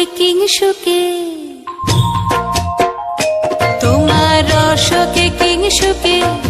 রসকে কিংসুকে তোমার রসকে কিংসুকে অলক্ষ